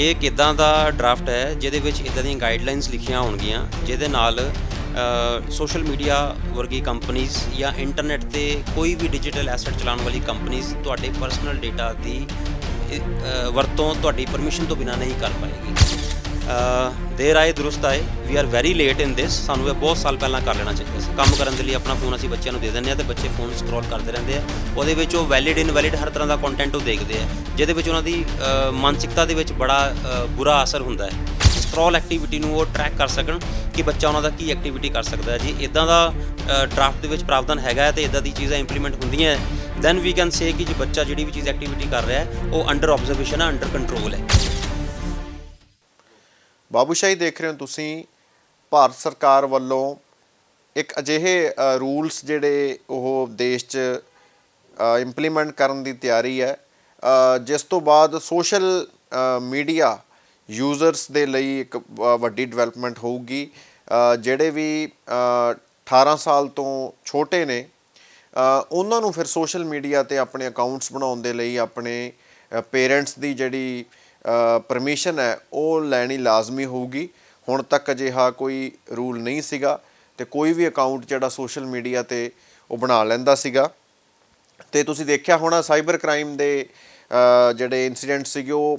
ਇਹ ਕਿਦਾਂ ਦਾ ਡਰਾਫਟ ਹੈ, ਜਿਹਦੇ ਵਿੱਚ ਇਦਾਂ ਦੀਆਂ ਗਾਈਡਲਾਈਨਸ ਲਿਖੀਆਂ ਹੋਣਗੀਆਂ, ਜਿਹਦੇ ਨਾਲ ਸੋਸ਼ਲ ਮੀਡੀਆ ਵਰਗੀ ਕੰਪਨੀਆਂ ਜਾਂ ਇੰਟਰਨੈਟ ਤੇ ਕੋਈ ਵੀ ਡਿਜੀਟਲ ਐਸੈਟ ਚਲਾਉਣ ਵਾਲੀ ਕੰਪਨੀਆਂ ਤੁਹਾਡੇ ਪਰਸਨਲ ਡਾਟਾ ਦੀ ਵਰਤੋਂ ਤੁਹਾਡੀ ਪਰਮਿਸ਼ਨ ਤੋਂ ਬਿਨਾ ਨਹੀਂ ਕਰ ਪਾਏਗੀ। ਦੇਰ ਆਏ, ਦਰੁਸਤ ਆਏ। We are very late in this ਸਾਨੂੰ ਇਹ ਬਹੁਤ ਸਾਲ ਪਹਿਲਾਂ ਕਰ ਲੈਣਾ ਚਾਹੀਦਾ ਸੀ। ਕੰਮ ਕਰਨ ਦੇ ਲਈ ਆਪਣਾ ਫੋਨ ਅਸੀਂ ਬੱਚਿਆਂ ਨੂੰ ਦੇ ਦਿੰਦੇ ਆ ਤੇ ਬੱਚੇ ਫੋਨ ਸਕਰੋਲ ਕਰਦੇ ਰਹਿੰਦੇ ਆ। ਉਹਦੇ ਵਿੱਚ ਉਹ ਵੈਲਿਡ ਇਨਵੈਲਿਡ ਹਰ ਤਰ੍ਹਾਂ ਦਾ ਕੰਟੈਂਟ ਉਹ ਦੇਖਦੇ ਆ। ਜਿਹਦੇ ਵਿੱਚ ਉਹਨਾਂ ਦੀ ਮਾਨਸਿਕਤਾ ਦੇ ਵਿੱਚ ਬੜਾ ਬੁਰਾ ਅਸਰ ਹੁੰਦਾ ਹੈ। ਸਕਰੋਲ ਐਕਟੀਵਿਟੀ ਨੂੰ ਉਹ ਟਰੈਕ ਕਰ ਸਕਣ ਕਿ ਬੱਚਾ ਉਹਨਾਂ ਦਾ ਕੀ ਐਕਟੀਵਿਟੀ ਕਰ ਸਕਦਾ ਹੈ। ਜੀ ਇਦਾਂ ਦਾ ਡਰਾਫਟ ਦੇ ਵਿੱਚ ਪ੍ਰਾਵਧਾਨ ਹੈਗਾ ਹੈ ਤੇ ਇਦਾਂ ਦੀ ਚੀਜ਼ਾਂ ਇੰਪਲੀਮੈਂਟ ਹੁੰਦੀਆਂ ਹੈ ਦੈਨ ਵੀ ਕੈਨ ਸੇ ਕਿ ਜੇ ਬੱਚਾ ਜਿਹੜੀ ਵੀ ਚੀਜ਼ ਐਕਟੀਵਿਟੀ ਕਰ ਰਿਹਾ ਹੈ, ਉਹ ਅੰਡਰ ਆਬਜ਼ਰਵੇਸ਼ਨ ਹੈ ਅੰਡਰ ਕੰਟਰੋਲ ਹੈ। ਬਾਬੂਸ਼ਾਹੀ ਦੇਖ ਰਹੇ ਹੋ ਤੁਸੀਂ ਭਾਰਤ ਸਰਕਾਰ ਵੱਲੋਂ ਇੱਕ ਅਜਿਹੇ ਰੂਲਸ ਜਿਹੜੇ ਉਹ ਦੇਸ਼ 'ਚ ਇੰਪਲੀਮੈਂਟ ਕਰਨ ਦੀ ਤਿਆਰੀ ਹੈ। ਜਿਸ ਤੋਂ ਬਾਅਦ ਸੋਸ਼ਲ ਮੀਡੀਆ ਯੂਜ਼ਰਸ ਦੇ ਲਈ ਇੱਕ ਵੱਡੀ ਡਿਵੈਲਪਮੈਂਟ ਹੋਊਗੀ। ਜਿਹੜੇ ਵੀ ਅ, 18 ਸਾਲ ਤੋਂ ਛੋਟੇ ਨੇ ਉਹਨਾਂ ਨੂੰ ਫਿਰ ਸੋਸ਼ਲ ਮੀਡੀਆ ਤੇ ਆਪਣੇ ਅਕਾਊਂਟਸ ਬਣਾਉਣ ਦੇ ਲਈ ਆਪਣੇ ਪੇਰੈਂਟਸ ਦੀ ਜਿਹੜੀ ਪਰਮਿਸ਼ਨ ਹੈ, ਉਹ ਲੈਣੀ ਲਾਜ਼ਮੀ ਹੋਊਗੀ। ਹੁਣ ਤੱਕ ਅਜਿਹਾ ਕੋਈ ਰੂਲ ਨਹੀਂ ਸੀਗਾ ਤੇ ਕੋਈ ਵੀ ਅਕਾਊਂਟ ਜਿਹੜਾ ਸੋਸ਼ਲ ਮੀਡੀਆ ਤੇ ਉਹ ਬਣਾ ਲੈਂਦਾ ਸੀਗਾ। ਤੇ ਤੁਸੀਂ ਦੇਖਿਆ ਹੋਣਾ ਸਾਈਬਰ ਕ੍ਰਾਈਮ ਦੇ ਜਿਹੜੇ ਇਨਸੀਡੈਂਟ ਸੀਗੇ ਉਹ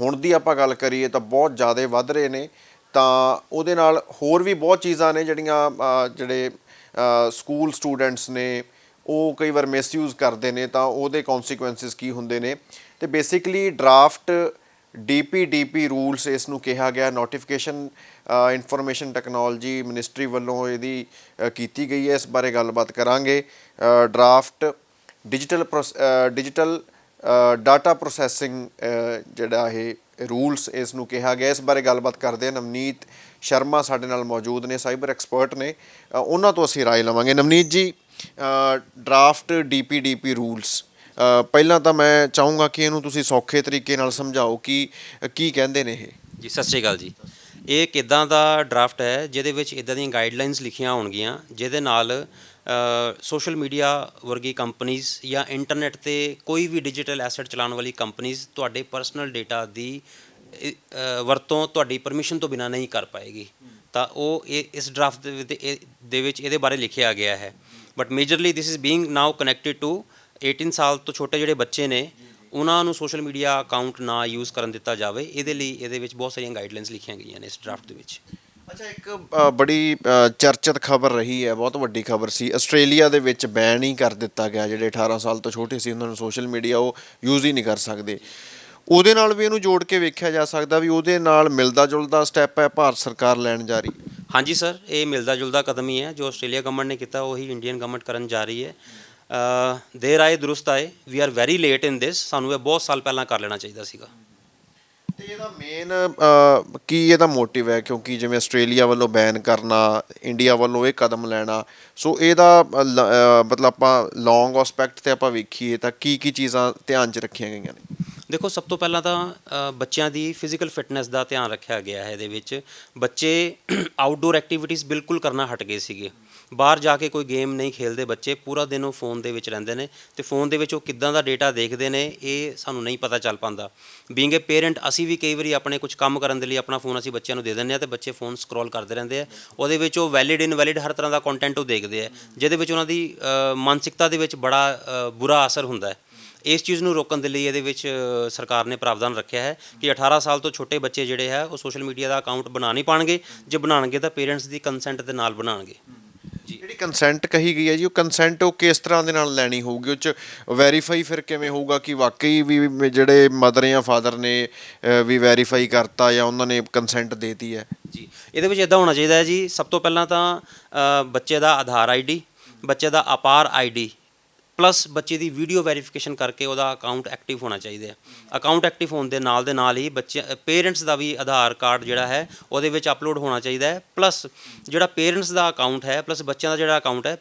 ਹੁਣ ਦੀ ਆਪਾਂ ਗੱਲ ਕਰੀਏ ਤਾਂ ਬਹੁਤ ਜ਼ਿਆਦਾ ਵੱਧ ਰਹੇ ਨੇ। ਤਾਂ ਉਹਦੇ ਨਾਲ ਹੋਰ ਵੀ ਬਹੁਤ ਚੀਜ਼ਾਂ ਨੇ ਜਿਹੜੀਆਂ ਜਿਹੜੇ ਸਕੂਲ ਸਟੂਡੈਂਟਸ ਨੇ, ਉਹ ਕਈ ਵਾਰ ਮਿਸਯੂਜ਼ ਕਰਦੇ ਨੇ ਤਾਂ ਉਹਦੇ ਕਨਸੀਕੁਐਂਸਸ ਕੀ ਹੁੰਦੇ ਨੇ। ਤੇ ਬੇਸਿਕਲੀ ਡਰਾਫਟ ਡੀਪੀਡੀਪੀ ਰੂਲਸ ਇਸ ਨੂੰ ਕਿਹਾ ਗਿਆ। ਨੋਟੀਫਿਕੇਸ਼ਨ ਇਨਫੋਰਮੇਸ਼ਨ ਟੈਕਨੋਲੋਜੀ ਮਿਨਿਸਟਰੀ ਵੱਲੋਂ ਇਹਦੀ ਕੀਤੀ ਗਈ ਹੈ। ਇਸ ਬਾਰੇ ਗੱਲਬਾਤ ਕਰਾਂਗੇ। Draft digital digital data processing ਜਿਹੜਾ ਇਹ ਰੂਲਸ ਇਸ ਨੂੰ ਕਿਹਾ ਗਿਆ। ਇਸ ਬਾਰੇ ਗੱਲਬਾਤ ਕਰਦੇ ਹਾਂ। ਨਵਨੀਤ ਸ਼ਰਮਾ ਸਾਡੇ ਨਾਲ ਮੌਜੂਦ ਨੇ ਸਾਈਬਰ ਐਕਸਪਰਟ ਨੇ। ਉਹਨਾਂ ਤੋਂ ਅਸੀਂ ਰਾਏ ਲਵਾਂਗੇ। ਨਵਨੀਤ ਜੀ ਡਰਾਫਟ ਡੀਪੀਡੀਪੀ ਰੂਲਸ ਪਹਿਲਾਂ ਤਾਂ ਮੈਂ ਚਾਹੂੰਗਾ ਕਿ ਇਹਨੂੰ ਤੁਸੀਂ ਸੌਖੇ ਤਰੀਕੇ ਨਾਲ ਸਮਝਾਓ ਕਿ ਕੀ ਕਹਿੰਦੇ ਨੇ ਇਹ। ਜੀ, ਸਤਿ ਸ਼੍ਰੀ ਅਕਾਲ ਜੀ। ਇਹ ਕਿਦਾਂ ਦਾ ਡਰਾਫਟ ਹੈ ਜਿਹਦੇ ਵਿੱਚ ਇਦਾਂ ਦੀਆਂ ਗਾਈਡਲਾਈਨਸ ਲਿਖੀਆਂ ਹੋਣਗੀਆਂ, ਜਿਹਦੇ ਨਾਲ ਸੋਸ਼ਲ ਮੀਡੀਆ ਵਰਗੀ ਕੰਪਨੀਆਂ ਜਾਂ ਇੰਟਰਨੈਟ ਤੇ ਕੋਈ ਵੀ ਡਿਜੀਟਲ ਐਸੈਟ ਚਲਾਉਣ ਵਾਲੀ ਕੰਪਨੀਆਂ ਤੁਹਾਡੇ ਪਰਸਨਲ ਡਾਟਾ ਦੀ ਵਰਤੋਂ ਤੁਹਾਡੀ ਪਰਮਿਸ਼ਨ ਤੋਂ ਬਿਨਾ ਨਹੀਂ ਕਰ ਪਾਏਗੀ। ਤਾਂ ਉਹ ਇਹ, ਇਸ ਡਰਾਫਟ ਦੇ ਵਿੱਚ ਦੇ ਵਿੱਚ ਇਹਦੇ ਬਾਰੇ ਲਿਖਿਆ ਗਿਆ ਹੈ। But majorly this is being now connected to 18 ਸਾਲ ਤੋਂ ਛੋਟੇ ਜਿਹੜੇ ਬੱਚੇ ਨੇ ਉਹਨਾਂ ਨੂੰ ਸੋਸ਼ਲ ਮੀਡੀਆ ਅਕਾਊਂਟ ਨਾ ਯੂਜ਼ ਕਰਨ ਦਿੱਤਾ ਜਾਵੇ ਇਹਦੇ ਲਈ ਇਹਦੇ ਵਿੱਚ ਬਹੁਤ ਸਾਰੀਆਂ ਗਾਈਡਲਾਈਨਸ ਲਿਖੀਆਂ ਗਈਆਂ ਨੇ ਇਸ ਡਰਾਫਟ ਦੇ ਵਿੱਚ। ਅੱਛਾ ਇੱਕ ਬੜੀ ਚਰਚਿਤ ਖਬਰ ਰਹੀ ਹੈ ਬਹੁਤ ਵੱਡੀ ਖਬਰ ਸੀ। ਆਸਟ੍ਰੇਲੀਆ ਦੇ ਵਿੱਚ ਬੈਨ ਹੀ ਕਰ ਦਿੱਤਾ ਗਿਆ ਜਿਹੜੇ 18 ਸਾਲ ਤੋਂ ਛੋਟੇ ਸੀ ਉਹਨਾਂ ਨੂੰ ਸੋਸ਼ਲ ਮੀਡੀਆ ਉਹ ਯੂਜ਼ ਹੀ ਨਹੀਂ ਕਰ ਸਕਦੇ। ਉਹਦੇ ਨਾਲ ਵੀ ਇਹਨੂੰ ਜੋੜ ਕੇ ਵੇਖਿਆ ਜਾ ਸਕਦਾ ਵੀ ਉਹਦੇ ਨਾਲ ਮਿਲਦਾ ਜੁਲਦਾ ਸਟੈਪ ਹੈ ਭਾਰਤ ਸਰਕਾਰ ਲੈਣ ਜਾ ਰਹੀ। ਹਾਂਜੀ ਸਰ ਇਹ ਮਿਲਦਾ ਜੁਲਦਾ ਕਦਮ ਹੀ ਹੈ ਜੋ ਆਸਟ੍ਰੇਲੀਆ ਗਵਰਨਮੈਂਟ ਨੇ ਕੀਤਾ ਉਹੀ ਇੰਡੀਅਨ ਗਵਰਨਮੈਂਟ ਕਰਨ ਜਾ ਰਹੀ ਹੈ। ਦੇਰ ਆਏ ਦਰੁਸਤ ਆਏ। We are very late in this ਸਾਨੂੰ ਇਹ ਬਹੁਤ ਸਾਲ ਪਹਿਲਾਂ ਕਰ ਲੈਣਾ ਚਾਹੀਦਾ ਸੀਗਾ। ਤੇ ਇਹਦਾ ਮੇਨ ਕੀ ਇਹਦਾ ਮੋਟਿਵ ਹੈ? ਕਿਉਂਕਿ ਜਿਵੇਂ ਆਸਟ੍ਰੇਲੀਆ ਵੱਲੋਂ ਬੈਨ ਕਰਨਾ ਇੰਡੀਆ ਵੱਲੋਂ ਇਹ ਕਦਮ ਲੈਣਾ ਸੋ ਇਹਦਾ ਮਤਲਬ ਆਪਾਂ ਲੌਂਗ ਐਸਪੈਕਟ ਤੇ ਆਪਾਂ ਵੇਖੀਏ ਤਾਂ ਕੀ ਕੀ ਚੀਜ਼ਾਂ ਧਿਆਨ 'ਚ ਰੱਖੀਆਂ ਗਈਆਂ ਨੇ? ਦੇਖੋ ਸਭ ਤੋਂ ਪਹਿਲਾਂ ਤਾਂ ਬੱਚਿਆਂ ਦੀ ਫਿਜ਼ੀਕਲ ਫਿਟਨੈਸ ਦਾ ਧਿਆਨ ਰੱਖਿਆ ਗਿਆ ਹੈ ਇਹਦੇ ਵਿੱਚ। ਬੱਚੇ ਆਊਟਡੋਰ ਐਕਟੀਵਿਟੀਜ਼ ਬਿਲਕੁਲ ਕਰਨਾ ਹਟ ਗਏ ਸੀਗੇ। ਬਾਹਰ ਜਾ ਕੇ ਕੋਈ ਗੇਮ ਨਹੀਂ ਖੇਲਦੇ ਬੱਚੇ, ਪੂਰਾ ਦਿਨ ਉਹ ਫੋਨ ਦੇ ਵਿੱਚ ਰਹਿੰਦੇ ਨੇ ਤੇ ਫੋਨ ਦੇ ਵਿੱਚ ਉਹ ਕਿੱਦਾਂ ਦਾ ਡੇਟਾ ਦੇਖਦੇ ਨੇ, ਇਹ ਸਾਨੂੰ ਨਹੀਂ ਪਤਾ ਚੱਲ ਪਾਉਂਦਾ। ਬੀਇੰਗ ਅ ਪੇਰੈਂਟ ਅਸੀਂ ਵੀ ਕਈ ਵਾਰੀ ਆਪਣੇ ਕੁਝ ਕੰਮ ਕਰਨ ਦੇ ਲਈ ਆਪਣਾ ਫੋਨ ਅਸੀਂ ਬੱਚਿਆਂ ਨੂੰ ਦੇ ਦਿੰਦੇ ਆ ਤੇ ਬੱਚੇ ਫੋਨ ਸਕਰੋਲ ਕਰਦੇ ਰਹਿੰਦੇ ਆ। ਉਹਦੇ ਵਿੱਚ ਉਹ ਵੈਲਿਡ ਇਨਵੈਲਿਡ ਹਰ ਤਰ੍ਹਾਂ ਦਾ ਕੰਟੈਂਟ ਉਹ ਦੇਖਦੇ ਆ, ਜਿਹਦੇ ਵਿੱਚ ਉਹਨਾਂ ਦੀ ਮਾਨਸਿਕਤਾ ਦੇ ਵਿੱਚ ਬੜਾ ਬੁਰਾ ਅਸਰ ਹੁੰਦਾ ਹੈ। ਇਸ ਚੀਜ਼ ਨੂੰ ਰੋਕਣ ਦੇ ਲਈ ਇਹਦੇ ਵਿੱਚ ਸਰਕਾਰ ਨੇ ਪ੍ਰਾਵਧਾਨ ਰੱਖਿਆ ਹੈ ਕਿ 18 ਸਾਲ ਤੋਂ ਛੋਟੇ ਬੱਚੇ ਜਿਹੜੇ ਹੈ, ਉਹ ਸੋਸ਼ਲ ਮੀਡੀਆ ਦਾ ਅਕਾਊਂਟ ਬਣਾ ਨਹੀਂ ਪਾਣਗੇ। ਜੇ ਬਣਾਉਣਗੇ ਤਾਂ ਪੇਰੈਂਟਸ ਦੀ ਕੰਸੈਂਟ ਦੇ ਨਾਲ ਬਣਾਉਣਗੇ ਜਿਹੜੀ ਕੰਸੈਂਟ ਕਹੀ ਗਈ ਹੈ ਜੀ, ਉਹ ਕੰਸੈਂਟ ਉਹ ਕਿਸ ਤਰ੍ਹਾਂ ਦੇ ਨਾਲ ਲੈਣੀ ਹੋਊਗੀ? ਉਹ ਚ ਵੈਰੀਫਾਈ ਫਿਰ ਕਿਵੇਂ ਹੋਊਗਾ ਕਿ ਵਾਕਈ ਵੀ ਜਿਹੜੇ ਮਦਰ ਜਾਂ ਫਾਦਰ ਨੇ ਵੀ ਵੈਰੀਫਾਈ ਕਰਤਾ ਜਾਂ ਉਹਨਾਂ ਨੇ ਕੰਸੈਂਟ ਦੇਤੀ ਹੈ? ਜੀ, ਇਹਦੇ ਵਿੱਚ ਇਦਾਂ ਹੋਣਾ ਚਾਹੀਦਾ ਹੈ ਜੀ, ਸਭ ਤੋਂ ਪਹਿਲਾਂ ਤਾਂ ਬੱਚੇ ਦਾ ਆਧਾਰ ਆਈਡੀ ਬੱਚੇ ਦਾ ਅਪਾਰ ਆਈਡੀ ਪਲੱਸ ਬੱਚੇ ਦੀ ਵੀਡੀਓ ਵੈਰੀਫਿਕੇਸ਼ਨ ਕਰਕੇ ਉਹਦਾ ਅਕਾਊਂਟ ਐਕਟਿਵ ਹੋਣਾ ਚਾਹੀਦਾ ਹੈ। ਅਕਾਊਂਟ ਐਕਟਿਵ ਹੋਣ ਦੇ ਨਾਲ ਦੇ ਨਾਲ ਹੀ ਬੱਚੇ ਪੇਰੈਂਟਸ ਦਾ ਵੀ ਆਧਾਰ ਕਾਰਡ ਜਿਹੜਾ ਹੈ, ਉਹਦੇ ਵਿੱਚ ਅਪਲੋਡ ਹੋਣਾ ਚਾਹੀਦਾ ਹੈ। ਪਲੱਸ ਜਿਹੜਾ ਪੇਰੈਂਟਸ ਦਾ ਅਕਾਊਂਟ ਹੈ, ਪਲੱਸ ਬੱਚਿਆਂ ਦਾ ਜਿਹੜਾ ਅਕਾਊਂਟ ਹੈ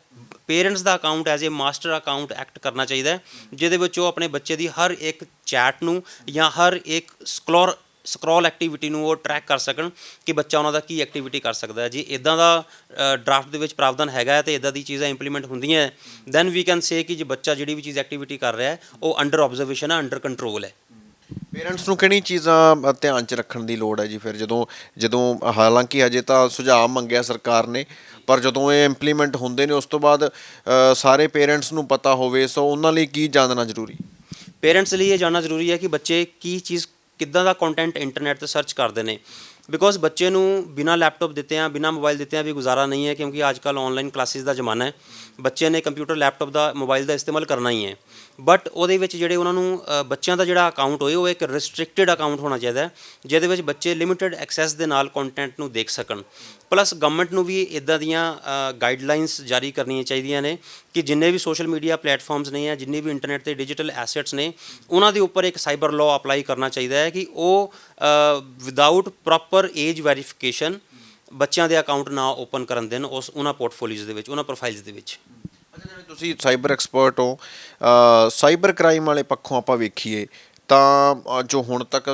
parents the account as a master account act ਕਰਨਾ ਚਾਹੀਦਾ ਹੈ, ਜਿਹਦੇ ਵਿੱਚ ਉਹ ਆਪਣੇ ਬੱਚੇ ਦੀ ਹਰ ਇੱਕ ਚੈਟ ਨੂੰ ਜਾਂ ਹਰ ਇੱਕ ਸਕਲੋਰ ਸਕਰੋਲ ਐਕਟੀਵਿਟੀ ਨੂੰ ਉਹ ਟਰੈਕ ਕਰ ਸਕਣ ਕਿ ਬੱਚਾ ਉਹਨਾਂ ਦਾ ਕੀ ਐਕਟੀਵਿਟੀ ਕਰ ਸਕਦਾ ਹੈ। ਜੀ ਇਦਾਂ ਦਾ ਡਰਾਫਟ ਦੇ ਵਿੱਚ ਪ੍ਰਾਵਧਾਨ ਹੈਗਾ ਹੈ ਤੇ ਇਦਾਂ ਦੀ ਚੀਜ਼ਾਂ ਇੰਪਲੀਮੈਂਟ ਹੁੰਦੀਆਂ ਦੈਨ ਵੀ ਕੈਨ ਸੇ ਕਿ ਜੇ ਬੱਚਾ ਜਿਹੜੀ ਵੀ ਚੀਜ਼ ਐਕਟੀਵਿਟੀ ਕਰ ਰਿਹਾ ਹੈ ਉਹ ਅੰਡਰ ਆਬਜ਼ਰਵੇਸ਼ਨ ਹੈ ਅੰਡਰ ਕੰਟਰੋਲ ਹੈ। ਪੇਰੈਂਟਸ ਨੂੰ ਕਿਹੜੀ ਚੀਜ਼ਾਂ ਧਿਆਨ 'ਚ ਰੱਖਣ ਦੀ ਲੋੜ ਹੈ ਜੀ? ਫਿਰ ਜਦੋਂ ਜਦੋਂ ਹਾਲਾਂਕਿ ਹਜੇ ਤਾਂ ਸੁਝਾਅ ਮੰਗਿਆ ਸਰਕਾਰ ਨੇ ਪਰ ਜਦੋਂ ਇਹ ਇੰਪਲੀਮੈਂਟ ਹੁੰਦੇ ਨੇ ਉਸ ਤੋਂ ਬਾਅਦ ਸਾਰੇ ਪੇਰੈਂਟਸ ਨੂੰ ਪਤਾ ਹੋਵੇ ਸੋ ਉਹਨਾਂ ਲਈ ਕੀ ਜਾਣਨਾ ਜ਼ਰੂਰੀ? ਪੇਰੈਂਟਸ ਲਈ ਇਹ ਜਾਣਨਾ ਜ਼ਰੂਰੀ ਹੈ ਕਿ ਬੱਚੇ ਕੀ ਚੀਜ਼ ਕਿੱਦਾਂ ਦਾ ਕੰਟੈਂਟ ਇੰਟਰਨੈਟ ਤੇ ਸਰਚ ਕਰਦੇ ਨੇ। ਬਿਕੋਜ਼ ਬੱਚੇ ਨੂੰ ਬਿਨਾ ਲੈਪਟਾਪ ਦਿੱਤਿਆਂ ਬਿਨਾ ਮੋਬਾਈਲ ਦਿੱਤਿਆਂ ਵੀ ਗੁਜ਼ਾਰਾ ਨਹੀਂ ਹੈ, ਕਿਉਂਕਿ ਅੱਜ ਕੱਲ ਆਨਲਾਈਨ ਕਲਾਸਿਸ ਦਾ ਜ਼ਮਾਨਾ ਹੈ। ਬੱਚੇ ਨੇ ਕੰਪਿਊਟਰ ਲੈਪਟਾਪ ਦਾ ਮੋਬਾਈਲ ਦਾ ਇਸਤੇਮਾਲ ਕਰਨਾ ਹੀ ਹੈ। ਬਟ ਉਹਦੇ ਵਿੱਚ ਜਿਹੜੇ ਉਹਨਾਂ ਨੂੰ ਬੱਚਿਆਂ ਦਾ ਜਿਹੜਾ ਅਕਾਊਂਟ ਹੋਏ, ਉਹ ਇੱਕ ਰਿਸਟ੍ਰਿਕਟਿਡ ਅਕਾਊਂਟ ਹੋਣਾ ਚਾਹੀਦਾ ਜਿਹਦੇ ਵਿੱਚ ਬੱਚੇ ਲਿਮਿਟਿਡ ਐਕਸੈਸ ਦੇ ਨਾਲ ਕੰਟੈਂਟ ਨੂੰ ਦੇਖ ਸਕਣ। ਪਲੱਸ ਗਵਰਨਮੈਂਟ ਨੂੰ ਵੀ ਇਦਾਂ ਦੀਆਂ ਗਾਈਡਲਾਈਨਸ ਜਾਰੀ ਕਰਨੀਆਂ ਚਾਹੀਦੀਆਂ ਨੇ ਕਿ ਜਿੰਨੇ ਵੀ ਸੋਸ਼ਲ ਮੀਡੀਆ ਪਲੇਟਫਾਰਮਸ ਨੇ ਜਾਂ ਜਿੰਨੇ ਵੀ ਇੰਟਰਨੈਟ ਤੇ ਡਿਜੀਟਲ ਐਸੈਟਸ ਨੇ, ਉਹਨਾਂ ਦੇ ਉੱਪਰ ਇੱਕ ਸਾਈਬਰ ਲਾਅ ਅਪਲਾਈ ਕਰਨਾ ਚਾਹੀਦਾ ਹੈ ਕਿ ਉਹ ਵਿਦਆਊਟ ਪ੍ਰੋਪਰ ਏਜ ਵੈਰੀਫਿਕੇਸ਼ਨ ਬੱਚਿਆਂ ਦੇ ਅਕਾਊਂਟ ਨਾ ਓਪਨ ਕਰਨ ਦੇਣ ਉਸ, ਉਹਨਾਂ ਪੋਰਟਫੋਲੀਓਜ਼ ਦੇ ਵਿੱਚ, ਉਹਨਾਂ ਪ੍ਰੋਫਾਈਲਸ ਦੇ ਵਿੱਚ। ਤੁਸੀਂ ਸਾਈਬਰ ਐਕਸਪਰਟ ਹੋ ਸਾਈਬਰ ਕ੍ਰਾਈਮ ਵਾਲੇ ਪੱਖੋਂ ਆਪਾਂ ਵੇਖੀਏ, ਤਾਂ ਜੋ ਹੁਣ ਤੱਕ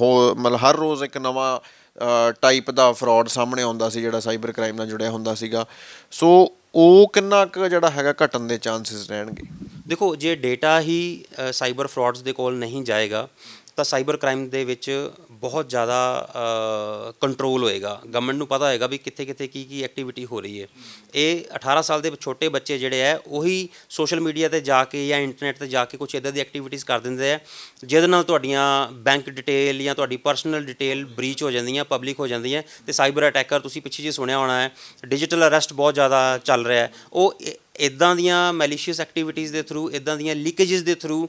ਹੋ, ਮਤਲਬ ਹਰ ਰੋਜ਼ ਇੱਕ ਨਵਾਂ ਟਾਈਪ ਦਾ ਫਰਾਡ ਸਾਹਮਣੇ ਆਉਂਦਾ ਸੀ, ਜਿਹੜਾ ਸਾਈਬਰ ਕ੍ਰਾਈਮ ਨਾਲ ਜੁੜਿਆ ਹੁੰਦਾ ਸੀਗਾ। ਸੋ, ਉਹ ਕਿੰਨਾ ਕੁ ਜਿਹੜਾ ਹੈਗਾ ਘਟਣ ਦੇ ਚਾਂਸਸ ਰਹਿਣਗੇ? ਦੇਖੋ, ਜੇ ਡੇਟਾ ਹੀ ਸਾਈਬਰ ਫਰਾਡਸ ਦੇ ਕੋਲ ਨਹੀਂ ਜਾਏਗਾ, ਤਾਂ ਸਾਈਬਰ ਕ੍ਰਾਈਮ ਦੇ ਵਿੱਚ ਬਹੁਤ ਜ਼ਿਆਦਾ ਕੰਟਰੋਲ ਹੋਏਗਾ। ਗਵਰਨਮੈਂਟ ਨੂੰ ਪਤਾ ਹੋਏਗਾ ਵੀ ਕਿੱਥੇ ਕਿੱਥੇ ਕੀ ਕੀ ਐਕਟੀਵਿਟੀ ਹੋ ਰਹੀ ਹੈ। ਇਹ 18 ਸਾਲ ਦੇ ਛੋਟੇ ਬੱਚੇ ਜਿਹੜੇ ਹੈ, ਉਹੀ ਸੋਸ਼ਲ ਮੀਡੀਆ ਤੇ ਜਾ ਕੇ ਜਾਂ ਇੰਟਰਨੈਟ ਤੇ ਜਾ ਕੇ ਕੁਝ ਇਦਾਂ ਦੀ ਐਕਟੀਵਿਟੀਜ਼ ਕਰ ਦਿੰਦੇ ਆ ਜਿਹਦੇ ਨਾਲ ਤੁਹਾਡੀਆਂ ਬੈਂਕ ਡਿਟੇਲ ਜਾਂ ਤੁਹਾਡੀ ਪਰਸਨਲ ਡਿਟੇਲ ਬ੍ਰੀਚ ਹੋ ਜਾਂਦੀਆਂ ਪਬਲਿਕ ਹੋ ਜਾਂਦੀਆਂ ਤੇ ਸਾਈਬਰ ਅਟੈਕਰ ਤੁਸੀਂ ਪਿੱਛੇ ਜੇ ਸੁਣਿਆ ਹੋਣਾ ਹੈ ਡਿਜੀਟਲ ਅਰੈਸਟ ਬਹੁਤ ਜ਼ਿਆਦਾ ਚੱਲ ਰਿਹਾ ਹੈ। ਉਹ ਇ- ਇਦਾਂ ਦੀਆਂ ਮੈਲੀਸ਼ੀਅਸ ਐਕਟੀਵਿਟੀਜ਼ ਦੇ ਥਰੂ ਇਦਾਂ ਦੀਆਂ ਲੀਕੇजेस ਦੇ ਥਰੂ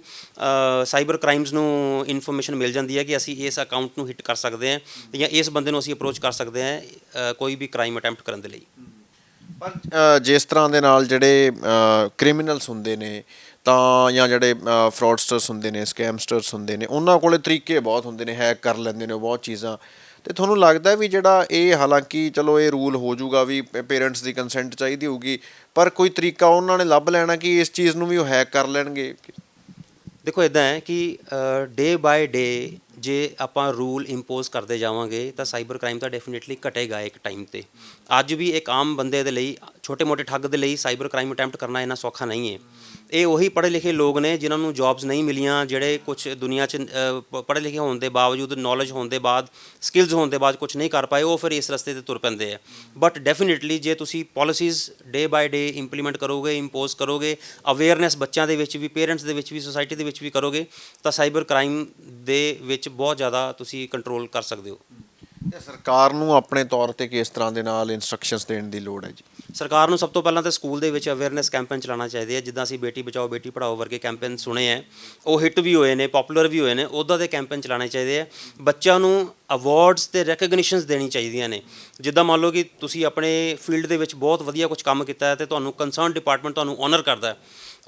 ਸਾਈਬਰ ਕ੍ਰਾਈਮਸ ਨੂੰ ਇਨਫੋਰਮੇਸ਼ਨ ਮਿਲ ਜਾਂਦੀ ਹੈ ਕਿ ਅਸੀਂ ਇਸ ਅਕਾਊਂਟ ਨੂੰ ਹਿੱਟ ਕਰ ਸਕਦੇ ਹਾਂ ਜਾਂ ਇਸ ਬੰਦੇ ਨੂੰ ਅਸੀਂ ਅਪਰੋਚ ਕਰ ਸਕਦੇ ਹਾਂ ਕੋਈ ਵੀ ਕ੍ਰਾਈਮ ਅਟੈਂਪਟ ਕਰਨ ਦੇ ਲਈ। ਪਰ ਜਿਸ ਤਰ੍ਹਾਂ ਦੇ ਨਾਲ ਜਿਹੜੇ ਕ੍ਰਿਮੀਨਲਸ ਹੁੰਦੇ ਨੇ, ਤਾਂ ਜਾਂ ਜਿਹੜੇ ਫਰਾਡਸਟਰਸ ਹੁੰਦੇ ਨੇ ਸਕੈਮਸਟਰਸ ਹੁੰਦੇ ਨੇ, ਉਹਨਾਂ ਕੋਲੇ ਤਰੀਕੇ ਬਹੁਤ ਹੁੰਦੇ ਨੇ ਹੈਕ ਕਰ ਲੈਂਦੇ ਨੇ, ਉਹ ਬਹੁਤ ਚੀਜ਼ਾਂ ਤੇ ਤੁਹਾਨੂੰ ਲੱਗਦਾ ਵੀ ਜਿਹੜਾ ਇਹ ਹਾਲਾਂਕਿ ਚਲੋ ਇਹ ਰੂਲ ਹੋ ਜਾਊਗਾ ਵੀ ਪੇਰੈਂਟਸ ਦੀ ਕੰਸੈਂਟ ਚਾਹੀਦੀ ਹੋਊਗੀ, ਪਰ ਕੋਈ ਤਰੀਕਾ ਉਹਨਾਂ ਨੇ ਲੱਭ ਲੈਣਾ ਕਿ ਇਸ ਚੀਜ਼ ਨੂੰ ਵੀ ਉਹ ਹੈਕ ਕਰ ਲੈਣਗੇ? ਦੇਖੋ ਇਦਾਂ ਹੈ ਕਿ ਡੇ ਬਾਏ ਡੇ ਜੇ ਆਪਾਂ ਰੂਲ ਇੰਪੋਜ਼ ਕਰਦੇ ਜਾਵਾਂਗੇ, ਤਾਂ ਸਾਈਬਰ ਕ੍ਰਾਈਮ ਤਾਂ ਡੈਫੀਨਿਟਲੀ ਘਟੇਗਾ ਇੱਕ ਟਾਈਮ ਤੇ। ਅੱਜ ਵੀ ਇੱਕ ਆਮ ਬੰਦੇ ਦੇ ਲਈ, ਛੋਟੇ-ਮੋਟੇ ਠੱਗ ਦੇ ਲਈ ਸਾਈਬਰ ਕ੍ਰਾਈਮ ਅਟੈਂਪਟ ਕਰਨਾ ਇੰਨਾ ਸੌਖਾ ਨਹੀਂ ਹੈ। ਇਹ ਉਹੀ ਪੜ੍ਹੇ ਲਿਖੇ ਲੋਕ ਨੇ ਜਿਨ੍ਹਾਂ ਨੂੰ ਜੌਬਸ ਨਹੀਂ ਮਿਲੀਆਂ, ਜਿਹੜੇ ਕੁਝ ਦੁਨੀਆ 'ਚ ਪੜ੍ਹੇ ਲਿਖੇ ਹੋਣ ਦੇ ਬਾਵਜੂਦ ਨੌਲੇਜ ਹੋਣ ਦੇ ਬਾਅਦ ਸਕਿੱਲਸ ਹੋਣ ਦੇ ਬਾਅਦ ਕੁਝ ਨਹੀਂ ਕਰ ਪਾਏ, ਉਹ ਫਿਰ ਇਸ ਰਸਤੇ ਤੇ ਤੁਰ ਪੈਂਦੇ ਆ। ਬਟ ਡੈਫੀਨਿਟਲੀ ਜੇ ਤੁਸੀਂ policies day by day implement ਕਰੋਗੇ ਇੰਪੋਜ਼ ਕਰੋਗੇ ਅਵੇਅਰਨੈਸ ਬੱਚਿਆਂ ਦੇ ਵਿੱਚ ਵੀ ਪੇਰੈਂਟਸ ਦੇ ਵਿੱਚ ਵੀ ਸੋਸਾਇਟੀ ਦੇ ਵਿੱਚ ਵੀ ਕਰੋਗੇ, ਤਾਂ ਸਾਈਬਰ ਕ੍ਰਾਈਮ ਦੇ ਵਿੱਚ ਬਹੁਤ ਜ਼ਿਆਦਾ ਤੁਸੀਂ ਕੰਟਰੋਲ ਕਰ ਸਕਦੇ ਹੋ। ਤੇ ਸਰਕਾਰ ਨੂੰ ਆਪਣੇ ਤੌਰ ਤੇ ਕਿਸ ਤਰ੍ਹਾਂ ਦੇ ਨਾਲ ਇਨਸਟਰਕਸ਼ਨਸ ਦੇਣ ਦੀ ਲੋੜ ਹੈ ਜੀ? ਸਰਕਾਰ ਨੂੰ ਸਭ ਤੋਂ ਪਹਿਲਾਂ ਤਾਂ ਸਕੂਲ ਦੇ ਵਿੱਚ ਅਵੇਅਰਨੈਸ ਕੈਂਪੇਨ ਚਲਾਉਣਾ ਚਾਹੀਦਾ ਹੈ। ਜਿੱਦਾਂ ਅਸੀਂ ਬੇਟੀ ਬਚਾਓ, ਬੇਟੀ ਪੜਾਓ ਵਰਗੇ ਕੈਂਪੇਨ ਸੁਣੇ ਹੈ। ਉਹ ਹਿੱਟ ਵੀ ਹੋਏ ਨੇ ਪਪੂਲਰ ਵੀ ਹੋਏ ਨੇ, ਉਹਦਾ ਦੇ ਕੈਂਪੇਨ ਚਲਾਉਣੇ ਚਾਹੀਦੇ ਆ ਬੱਚਿਆਂ ਨੂੰ ਅਵਾਰਡਸ ਤੇ ਰੈਕਗਨੀਸ਼ਨਸ ਦੇਣੀ ਚਾਹੀਦੀਆਂ ਨੇ। ਜਿੱਦਾਂ ਮੰਨ ਲਓ ਕਿ ਤੁਸੀਂ ਆਪਣੇ ਫੀਲਡ ਦੇ ਵਿੱਚ ਬਹੁਤ ਵਧੀਆ ਕੁਝ ਕੰਮ ਕੀਤਾ ਹੈ ਤੇ ਤੁਹਾਨੂੰ ਕੰਸਰਨ ਡਿਪਾਰਟਮੈਂਟ ਤੁਹਾਨੂੰ ਆਨਰ ਕਰਦਾ ਹੈ।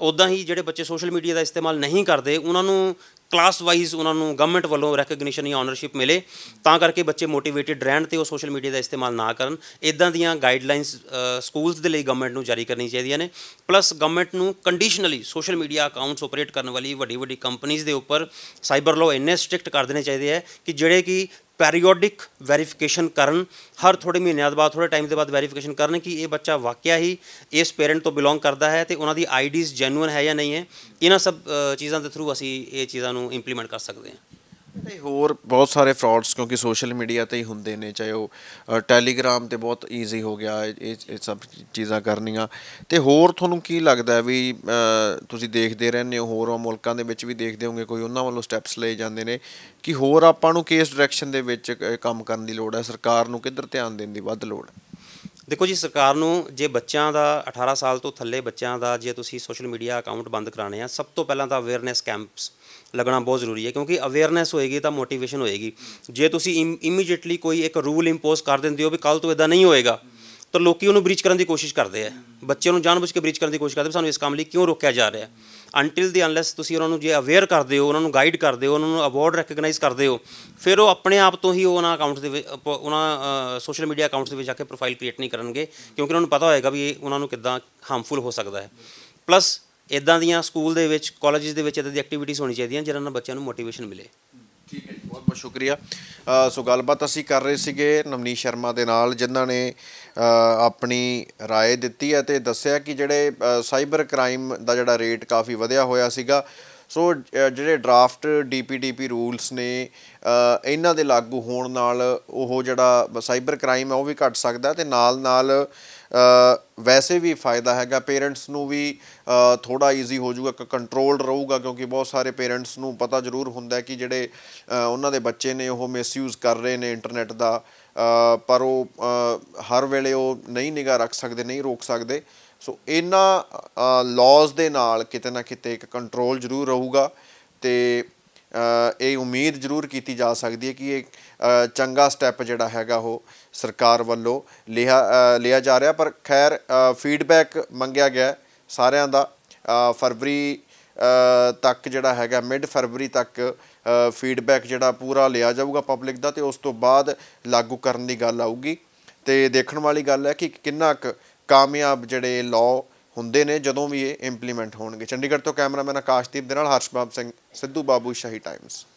ਉਦਾਂ ਹੀ ਜਿਹੜੇ ਬੱਚੇ ਸੋਸ਼ਲ ਮੀਡੀਆ ਦਾ ਇਸਤੇਮਾਲ ਨਹੀਂ ਕਰਦੇ, ਉਹਨਾਂ ਨੂੰ ਕਲਾਸ ਵਾਈਜ਼ ਉਹਨਾਂ ਨੂੰ ਗਵਰਨਮੈਂਟ ਵੱਲੋਂ ਰੈਕਗਨੀਸ਼ਨ ਜਾਂ ਆਨਰਸ਼ਿਪ ਮਿਲੇ, ਤਾਂ ਕਰਕੇ ਬੱਚੇ ਮੋਟੀਵੇਟਿਡ ਰਹਿਣ ਤੇ ਉਹ ਸੋਸ਼ਲ ਮੀਡੀਆ ਦਾ ਇਸਤੇਮਾਲ ਨਾ ਕਰਨ। ਇਦਾਂ ਦੀਆਂ ਗਾਈਡਲਾਈਨਸ ਸਕੂਲਸ ਦੇ ਲਈ ਗਵਰਨਮੈਂਟ ਨੂੰ ਜਾਰੀ ਕਰਨੀ ਚਾਹੀਦੀਆਂ ਨੇ। ਪਲੱਸ ਗਵਰਨਮੈਂਟ ਨੂੰ conditionally social media accounts operate ਕਰਨ ਵਾਲੀ ਵੱਡੀ ਵੱਡੀ ਕੰਪਨੀਆਂ ਦੇ ਉੱਪਰ ਸਾਈਬਰ ਲਾਅ ਇੰਨੇ ਸਟ੍ਰਿਕਟ ਕਰ ਦੇਣੇ ਚਾਹੀਦੇ ਹੈ ਕਿ ਜਿਹੜੇ ਕਿ ਪੈਰੀਓਡਿਕ ਵੈਰੀਫਿਕੇਸ਼ਨ ਕਰਨ, ਹਰ ਥੋੜੇ ਮਹੀਨਿਆਂ ਦੇ ਬਾਅਦ ਥੋੜੇ ਟਾਈਮ ਦੇ ਬਾਅਦ ਵੈਰੀਫਿਕੇਸ਼ਨ ਕਰਨ ਕਿ ਇਹ ਬੱਚਾ ਵਾਕਿਆ ਹੀ ਇਸ ਪੇਰੈਂਟ ਤੋਂ ਬਿਲੋਂਗ ਕਰਦਾ ਹੈ ਤੇ ਉਹਨਾਂ ਦੀ ਆਈਡੀਜ਼ ਜੈਨੂਇਨ ਹੈ ਜਾਂ ਨਹੀਂ ਹੈ। ਇਹਨਾਂ ਸਭ ਚੀਜ਼ਾਂ ਦੇ ਥਰੂ ਅਸੀਂ ਇਹ ਚੀਜ਼ਾਂ ਨੂੰ ਇੰਪਲੀਮੈਂਟ ਕਰ ਸਕਦੇ ਹਾਂ। ਤੇ ਹੋਰ ਬਹੁਤ ਸਾਰੇ ਫਰਾਡਸ ਕਿਉਂਕਿ ਸੋਸ਼ਲ ਮੀਡੀਆ ਤੇ ਹੀ ਹੁੰਦੇ ਨੇ, ਚਾਹੇ ਉਹ ਟੈਲੀਗ੍ਰਾਮ ਤੇ ਬਹੁਤ ਈਜ਼ੀ ਹੋ ਗਿਆ ਇਹ ਇਹ ਸਭ ਚੀਜ਼ਾਂ ਕਰਨੀਆਂ। ਤੇ ਹੋਰ ਤੁਹਾਨੂੰ ਕੀ ਲੱਗਦਾ ਵੀ ਤੁਸੀਂ ਦੇਖਦੇ ਰਹਿੰਦੇ ਹੋ, ਹੋਰ ਮੁਲਕਾਂ ਦੇ ਵਿੱਚ ਵੀ ਦੇਖਦੇ ਹੋਗੇ ਕੋਈ ਉਹਨਾਂ ਵੱਲੋਂ ਸਟੈਪਸ ਲਏ ਜਾਂਦੇ ਨੇ ਕਿ ਹੋਰ ਆਪਾਂ ਨੂੰ ਕਿਸ ਡਾਇਰੈਕਸ਼ਨ ਦੇ ਵਿੱਚ ਕੰਮ ਕਰਨ ਦੀ ਲੋੜ ਹੈ? ਸਰਕਾਰ ਨੂੰ ਕਿੱਧਰ ਧਿਆਨ ਦੇਣ ਦੀ ਵੱਧ ਲੋੜ ਹੈ? ਦੇਖੋ ਜੀ, ਸਰਕਾਰ ਨੂੰ ਜੇ ਬੱਚਿਆਂ ਦਾ 18 ਸਾਲ ਤੋਂ ਥੱਲੇ ਬੱਚਿਆਂ ਦਾ ਜੇ ਤੁਸੀਂ ਸੋਸ਼ਲ ਮੀਡੀਆ ਅਕਾਊਂਟ ਬੰਦ ਕਰਾਣੇ ਆ, ਸਭ ਤੋਂ ਪਹਿਲਾਂ ਤਾਂ ਅਵੇਅਰਨੈਸ ਕੈਂਪਸ ਲੱਗਣਾ ਬਹੁਤ ਜ਼ਰੂਰੀ ਹੈ ਕਿਉਂਕਿ ਅਵੇਅਰਨੈਸ ਹੋਏਗੀ ਤਾਂ ਮੋਟੀਵੇਸ਼ਨ ਹੋਏਗੀ। ਜੇ ਤੁਸੀਂ ਇਮੀਡੀਏਟਲੀ ਕੋਈ ਇੱਕ ਰੂਲ ਇੰਪੋਜ਼ ਕਰ ਦਿੰਦੇ ਹੋ ਵੀ ਕੱਲ ਤੋਂ ਇਦਾਂ ਨਹੀਂ ਹੋਏਗਾ ਤਾਂ ਲੋਕੀ ਉਹਨੂੰ ਬ੍ਰੀਚ ਕਰਨ ਦੀ ਕੋਸ਼ਿਸ਼ ਕਰਦੇ ਆ। ਬੱਚਿਆਂ ਨੂੰ ਜਾਣਬੁੱਝ ਕੇ ਬ੍ਰੀਚ ਕਰਨ ਦੀ ਕੋਸ਼ਿਸ਼ ਕਰਦੇ ਸਾਨੂੰ ਇਸ ਕੰਮ ਲਈ ਕਿਉਂ ਰੋਕਿਆ ਜਾ ਰਿਹਾ ਅੰਟਿਲ ਦੀ ਅਨਲੈਸ ਤੁਸੀਂ ਉਹਨਾਂ ਨੂੰ ਜੇ ਅਵੇਅਰ ਕਰਦੇ ਹੋ, ਉਹਨਾਂ ਨੂੰ ਗਾਈਡ ਕਰਦੇ ਹੋ, ਉਹਨਾਂ ਨੂੰ ਅਵਾਰਡ ਰੈਕਗਨਾਈਜ਼ ਕਰਦੇ ਹੋ, ਫਿਰ ਉਹ ਆਪਣੇ ਆਪ ਤੋਂ ਹੀ ਉਹ ਉਹਨਾਂ ਅਕਾਊਂਟਸ ਦੇ ਵਿੱਚ ਉਹਨਾਂ ਸੋਸ਼ਲ ਮੀਡੀਆ ਅਕਾਊਂਟਸ ਦੇ ਵਿੱਚ ਜਾ ਕੇ ਪ੍ਰੋਫਾਈਲ ਕ੍ਰੀਏਟ ਨਹੀਂ ਕਰਨਗੇ, ਕਿਉਂਕਿ ਉਹਨਾਂ ਨੂੰ ਪਤਾ ਹੋਏਗਾ ਵੀ ਇਹ ਉਹਨਾਂ ਨੂੰ ਕਿੱਦਾਂ ਹਾਰਮਫੁਲ ਹੋ ਸਕਦਾ ਹੈ। ਪਲੱਸ ਇਦਾਂ ਦੀਆਂ ਸਕੂਲ ਦੇ ਵਿੱਚ ਕਾਲਜਸ ਦੇ ਵਿੱਚ ਇਦਾਂ ਦੀ ਐਕਟੀਵਿਟੀਜ਼ ਹੋਣੀ ਚਾਹੀਦੀਆਂ, ਜਿਹਨਾਂ ਨਾਲ ਬੱਚਿਆਂ ਨੂੰ ਮੋਟੀਵੇਸ਼ਨ ਮਿਲੇ। ਠੀਕ ਹੈ ਬਹੁਤ ਬਹੁਤ ਸ਼ੁਕਰੀਆ ਅ, ਸੋ ਗੱਲਬਾਤ ਅਸੀਂ ਕਰ ਰਹੇ ਸੀਗੇ ਨਵਨੀਤ ਸ਼ਰਮਾ ਦੇ ਨਾਲ ਜਿਨ੍ਹਾਂ ਨੇ ਅ, ਆਪਣੀ رائے ਦਿੱਤੀ ਹੈ ਤੇ ਦੱਸਿਆ ਕਿ ਜਿਹੜੇ ਅ, ਸਾਈਬਰ ਕ੍ਰਾਈਮ ਦਾ ਜਿਹੜਾ ਰੇਟ ਕਾਫੀ ਵਧਿਆ ਹੋਇਆ ਸੀਗਾ ਸੋ ਅ, ਜਿਹੜੇ ਡਰਾਫਟ ਡੀਪੀਡੀਪੀ ਰੂਲਸ ਨੇ ਅ, ਇਹਨਾਂ ਦੇ ਲਾਗੂ ਹੋਣ ਨਾਲ ਉਹ ਜਿਹੜਾ ਸਾਈਬਰ ਕ੍ਰਾਈਮ ਹੈ ਉਹ ਵੀ ਘਟ ਸਕਦਾ ਤੇ ਨਾਲ ਨਾਲ ਅ, ਵੈਸੇ ਵੀ ਫਾਇਦਾ ਹੈਗਾ, ਪੇਰੈਂਟਸ ਨੂੰ ਵੀ ਥੋੜਾ ਈਜ਼ੀ ਹੋ ਜਾਊਗਾ ਕੰਟਰੋਲ ਰਹੂਗਾ, ਕਿਉਂਕਿ ਬਹੁਤ ਸਾਰੇ ਪੇਰੈਂਟਸ ਨੂੰ ਪਤਾ ਜ਼ਰੂਰ ਹੁੰਦਾ ਕਿ ਜਿਹੜੇ ਉਹਨਾਂ ਦੇ ਬੱਚੇ ਨੇ ਉਹ ਮਿਸਯੂਜ਼ ਕਰ ਰਹੇ ਨੇ ਇੰਟਰਨੈਟ ਦਾ ਪਰ ਉਹ ਹਰ ਵੇਲੇ ਉਹ ਨਹੀਂ ਨਿਗਾਹ ਰੱਖ ਸਕਦੇ, ਨਹੀਂ ਰੋਕ ਸਕਦੇ। ਸੋ ਇਹਨਾਂ ਲਾਜ਼ ਦੇ ਨਾਲ ਕਿਤੇ ਨਾ ਕਿਤੇ ਇੱਕ ਕੰਟਰੋਲ ਜ਼ਰੂਰ ਰਹੂਗਾ ਤੇ ਇਹ ਉਮੀਦ ਜ਼ਰੂਰ ਕੀਤੀ ਜਾ ਸਕਦੀ ਹੈ ਕਿ ਇਹ ਚੰਗਾ ਸਟੈਪ ਜਿਹੜਾ ਹੈਗਾ ਉਹ ਸਰਕਾਰ ਵੱਲੋਂ ਲਿਆ ਲਿਆ ਜਾ ਰਿਹਾ। ਪਰ ਖੈਰ ਫੀਡਬੈਕ ਮੰਗਿਆ ਗਿਆ ਸਾਰਿਆਂ ਦਾ। ਫਰਵਰੀ ਤੱਕ ਜਿਹੜਾ ਹੈਗਾ ਮਿਡ ਫਰਵਰੀ ਤੱਕ ਫੀਡਬੈਕ ਜਿਹੜਾ ਪੂਰਾ ਲਿਆ ਜਾਊਗਾ ਪਬਲਿਕ ਦਾ ਤੇ ਉਸ ਤੋਂ ਬਾਅਦ ਲਾਗੂ ਕਰਨ ਦੀ ਗੱਲ ਆਊਗੀ। ਤੇ ਦੇਖਣ ਵਾਲੀ ਗੱਲ ਹੈ ਕਿ ਕਿੰਨਾ ਕੁ ਕਾਮਯਾਬ ਜਿਹੜੇ ਲਾਅ ਹੁੰਦੇ ਨੇ ਜਦੋਂ ਵੀ ਇਹ ਇੰਪਲੀਮੈਂਟ ਹੋਣਗੇ। ਚੰਡੀਗੜ੍ਹ ਤੋਂ ਕੈਮਰਾਮੈਨ ਆਕਾਸ਼ਦੀਪ ਦੇ ਨਾਲ ਹਰਸ਼ਬਾਬ ਸਿੰਘ, ਸਿੱਧੂ ਬਾਬੂ, ਸ਼ਾਹੀ ਟਾਈਮਸ